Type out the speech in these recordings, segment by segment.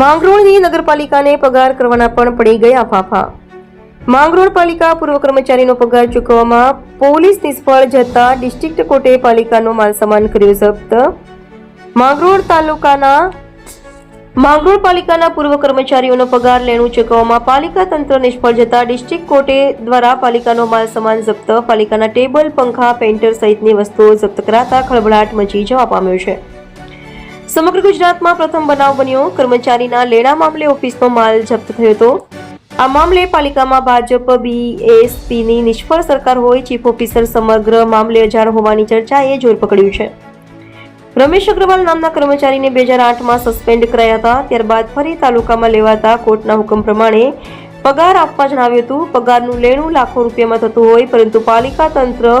માંગરોળની નગરપાલિકાને પગાર કરવાના પણ પડી ગયા ફાફા. માંગરોળ પાલિકા પૂર્વ કર્મચારીનો પગાર ચૂકવવામાં પોલીસ નિષ્ફળ જતા ડિસ્ટ્રિક્ટ કોર્ટે પાલિકાનો માલસામાન કર્યો જપ્ત. માંગરોળ તાલુકાના માંગરોળ પાલિકાના પૂર્વ કર્મચારીઓનો પગાર લેણું ચૂકવવામાં પાલિકા તંત્ર નિષ્ફળ જતા ડિસ્ટ્રિક્ટ કોર્ટે દ્વારા પાલિકાનો માલસામાન જપ્ત. પાલિકાના ટેબલ, પંખા પેન્ટર સહિતની વસ્તુઓ જપ્ત કરાતા ખળભળાટ મચી જવા પામ્યો છે. સમગ્ર ગુજરાતમાં પ્રથમ બનાવ બન્યો. કર્મચારીના લેણા મામલે ઓફિસનો માલ જપ્ત થયો હતો. આ મામલે પાલિકામાં ભાજપ, બીએસપીની નિષ્ફળ સરકાર હોય, ચીફ ઓફિસર સમગ્ર મામલે અજાણ હોવાની ચર્ચાએ જોર પકડ્યું છે. રમેશ અગ્રવાલ નામના કર્મચારીને બે હજાર આઠમાં સસ્પેન્ડ કરાયા હતા. ત્યારબાદ ફરી તાલુકામાં લેવાતા કોર્ટના હુકમ પ્રમાણે પગાર આપવા જણાવ્યું હતું. પગારનું લેણું લાખો રૂપિયામાં થતું હોય, પરંતુ પાલિકા તંત્ર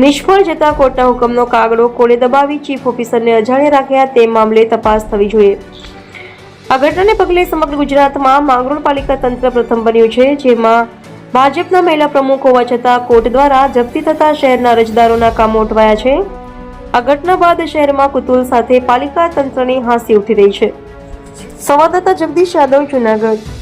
નિષ્ફળ જતા કોર્ટના હુકમનો કાગડો કોણે દબાવી ચીફ ઓફિસરને અજાણ્યા રાખ્યા તે મામલે તપાસ થવી જોઈએ. આ ઘટનાને પગલે સમગ્ર ગુજરાતમાં માંગરોળ પાલિકા તંત્ર પ્રથમ બન્યું છે, જેમાં ભાજપના મહિલા પ્રમુખ હોવા છતાં કોર્ટ દ્વારા જપ્તી થતા શહેરના અરજદારોના કામો ઉઠવાયા છે. આ ઘટના બાદ શહેરમાં કુતુલ સાથે પાલિકા તંત્રની હાંસી ઉઠી રહી છે. સંવાદદાતા જગદીશ યાદવ, જુનાગઢ.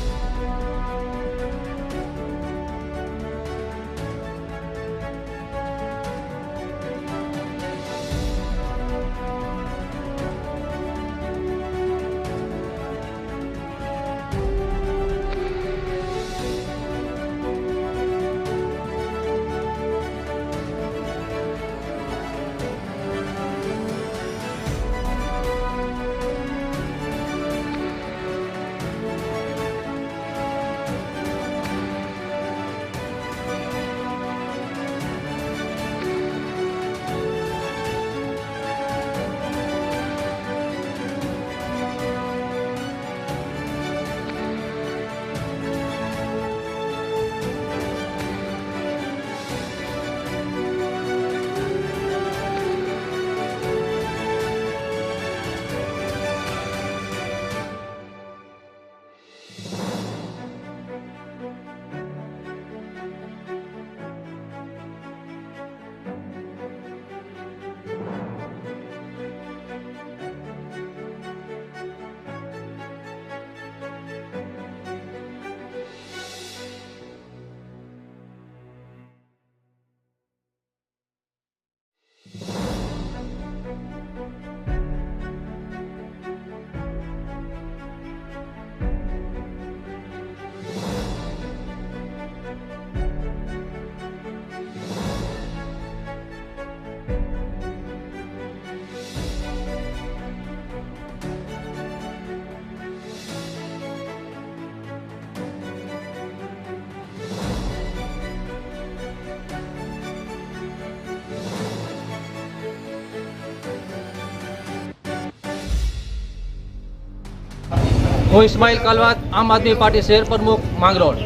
હું ઇસ્માઇલ કાલવાત આમ આદમી પાર્ટી શહેર પ્રમુખ માંગરોળ.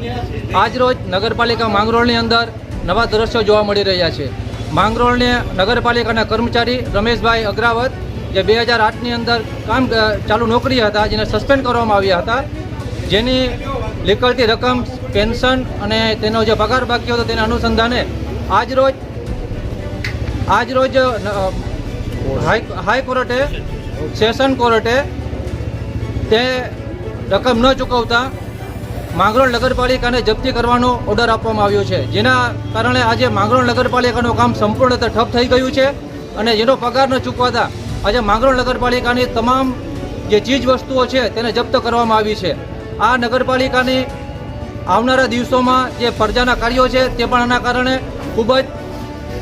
આજરોજ નગરપાલિકા માંગરોળની અંદર નવા દ્રશ્યો જોવા મળી રહ્યા છે. માંગરોળને નગરપાલિકાના કર્મચારી રમેશભાઈ અગ્રાવત જે બે હજાર આઠની અંદર કામ ચાલુ નોકરી હતા જેને સસ્પેન્ડ કરવામાં આવ્યા હતા જેની નીકળતી રકમ પેન્શન અને તેનો જે પગાર બાકી હતો તેના અનુસંધાને આજરોજ આજરોજ અ, હાઈ હાઈકોર્ટે સેશન કોર્ટે તે રકમ ન ચૂકવતા માંગરોળ નગરપાલિકાને જપ્તી કરવાનો ઓર્ડર આપવામાં આવ્યો છે. જેના કારણે આજે માંગરોળ નગરપાલિકાનું કામ સંપૂર્ણ રીતે ઠપ થઈ ગયું છે અને જેનો પગાર ન ચૂકવાતા આજે માંગરોળ નગરપાલિકાની તમામ જે ચીજ વસ્તુઓ છે તેને જપ્ત કરવામાં આવી છે. આ નગરપાલિકાની આવનારા દિવસોમાં જે પ્રજાના કાર્યો છે તે પણ આના કારણે ખૂબ જ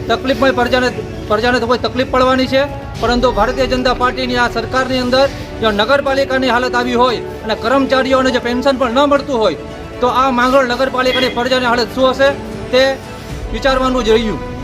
તકલીફમય પ્રજાને પ્રજાને તો તકલીફ પડવાની છે, પરંતુ ભારતીય જનતા પાર્ટીની આ સરકારની અંદર જો નગરપાલિકાની હાલત આવી હોય અને કર્મચારીઓને જે પેન્શન પણ ન મળતું હોય, તો આ માંગણ નગરપાલિકાની પ્રજાની હાલત શું હશે તે વિચારવાનું જ રહ્યું.